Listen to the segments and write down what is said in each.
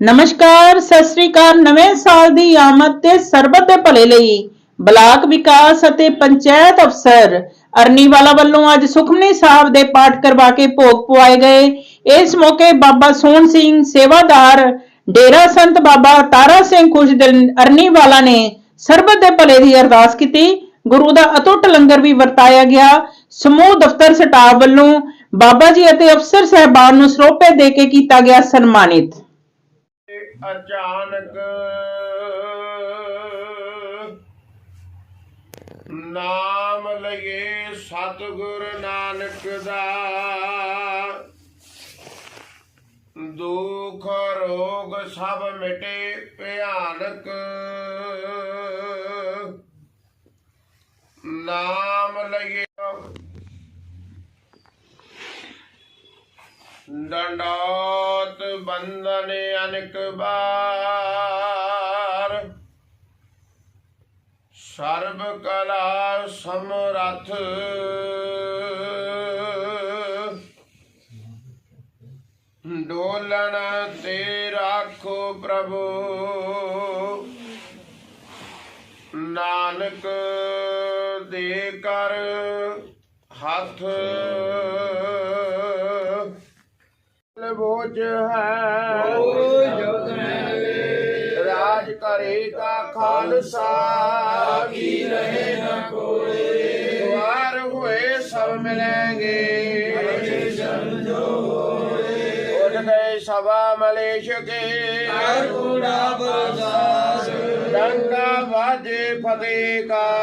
ਨਮਸਕਾਰ, ਸਤਿ ਸ੍ਰੀ ਅਕਾਲ। ਨਵੇਂ ਸਾਲ ਦੀ ਆਮਦ ਤੇ ਸਰਬਤ ਦੇ ਭਲੇ ਲਈ ਬਲਾਕ ਵਿਕਾਸ ਅਤੇ ਪੰਚਾਇਤ ਅਫਸਰ ਅਰਨੀਵਾਲਾ ਵੱਲੋਂ ਅੱਜ ਸੁਖਮਨੀ ਸਾਹਿਬ ਦੇ ਪਾਠ ਕਰਵਾ ਕੇ ਭੋਗ ਪਵਾਏ ਗਏ। ਇਸ ਮੌਕੇ ਬਾਬਾ ਸੋਹਣ ਸਿੰਘ, ਸੇਵਾਦਾਰ ਡੇਰਾ ਸੰਤ ਬਾਬਾ ਤਾਰਾ ਸਿੰਘ ਖੁਸ਼ਦਿਲ ਅਰਨੀਵਾਲਾ ਨੇ ਸਰਬਤ ਦੇ ਭਲੇ ਦੀ ਅਰਦਾਸ ਕੀਤੀ। ਗੁਰੂ ਦਾ ਅਟੁੱਟ ਲੰਗਰ ਵੀ ਵਰਤਾਇਆ ਗਿਆ। ਸਮੂਹ ਦਫ਼ਤਰ ਸਟਾਫ ਵੱਲੋਂ ਬਾਬਾ ਜੀ ਅਤੇ ਅਫਸਰ ਸਹਿਬਾਨ ਨੂੰ ਸਰੋਪੇ ਦੇ ਕੇ ਕੀਤਾ ਗਿਆ ਸਨਮਾਨਿਤ। ਅਚਾਨਕ ਨਾਮ ਲਈਏ ਸਤਿਗੁਰ ਨਾਨਕ ਦਾ। ਦੁਖ ਰੋਗ ਸਭ ਮਿਟੇ ਭਿਆਨਕ। ਨਾਮ ਲਈਏ ਡੰਡੋਤ ਬੰਧਨ ਅਨਕ ਬਾਰ। ਸਰਬ ਕਲਾ ਸਮਰਥ। ਡੋਲਣ ਤੇ ਰਾਖੋ ਪ੍ਰਭੂ। ਨਾਨਕ ਦੇ ਕਰ ਹੱਥ। ਬੋਝ ਹੈ। ਰਾਜ ਕਰੇਗਾ ਖਾਲਸਾ ਕੀ ਰਹੇ ਨਾ ਕੋਈ ਦੁਆਰ ਹੋਏ ਸਭ ਮਿਲेंगे ਉੱਠ ਗਏ ਸਭਾ ਮਲੇਸ਼ ਕੇ। ਕੂੜਾ ਬਰਦਾਸ ਡੰਗਾ ਵਾਜੇ ਫਤਿਹ ਕਾ।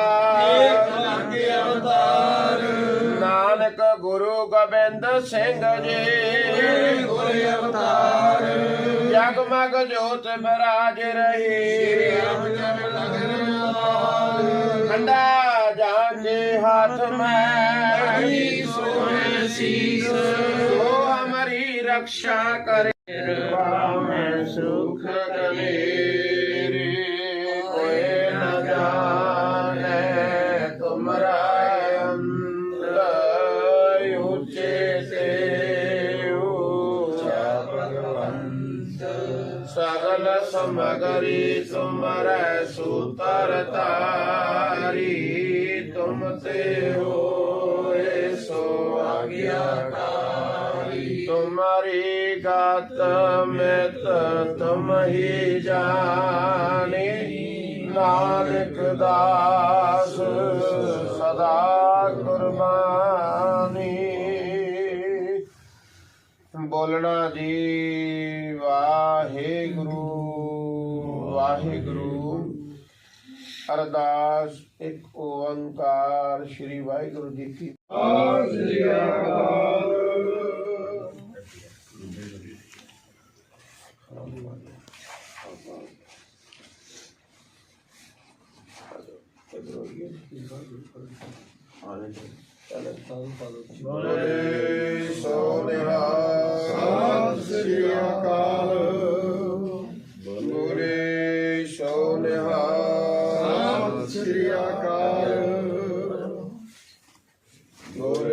ਕੇ ਅਵਤਾਰ। ਨਾਨਕ ਗੁਰੂ ਗੋਬਿੰਦ ਸਿੰਘ ਜੀ। ਹੋਏ ਅਵਤਾਰ ਜਗਮਗ ਜੋਤ ਬਰਾਜ ਰਹੀ। ਰਾਮ ਜਨ ਲਗਨ ਆਵਾਰ ਖੰਡਾ ਜਾਂਗੇ ਹੱਥ ਮੈਂ। ਹਰੀ ਸੋਹਣੇ ਸੀਸ ਸੋ ਹਮਾਰੀ ਰਕਸ਼ਾ ਕਰੇ। ਕਿਰਪਾ ਮੈਂ ਸੁਖ ਕਲੇਰੇ ਸਗਲ ਸਮਗਰੀ ਤੁਮਰੈ ਸੂਤਰ ਤਾਰੀ ਤੁਮ ਤੇ ਹੋਏ ਸੋ ਆਗਿਆਕਾਰੀ। ਤੁਮਰੀ ਗਤ ਮਿਤ ਤੁਮ ਹੀ ਜਾਣੇ, ਨਾਨਕ ਦਾਸ ਸਦਾ ਕੁਰਬਾਨੀ। ਬੋਲਣਾ ਜੀ ਵਾਹਿਗੁਰੂ ਵਾਹਿਗੁਰੂ। ਅਰਦਾਸ ਇੱਕ ਓੰਕਾਰ ਸ੍ਰੀ ਵਾਹਿਗੁਰੂ ਜੀ ਕੀ ਸ੍ਰੀ ਬੋਲੇ ਸੋ ਨਿਹਾਲ ਸਤਿ ਸ੍ਰੀ ਅਕਾਲ ਬੋਲੇ ਸੋ ਸਤਿ ਸ੍ਰੀ ਅਕਾਲ ਬੋਲੇ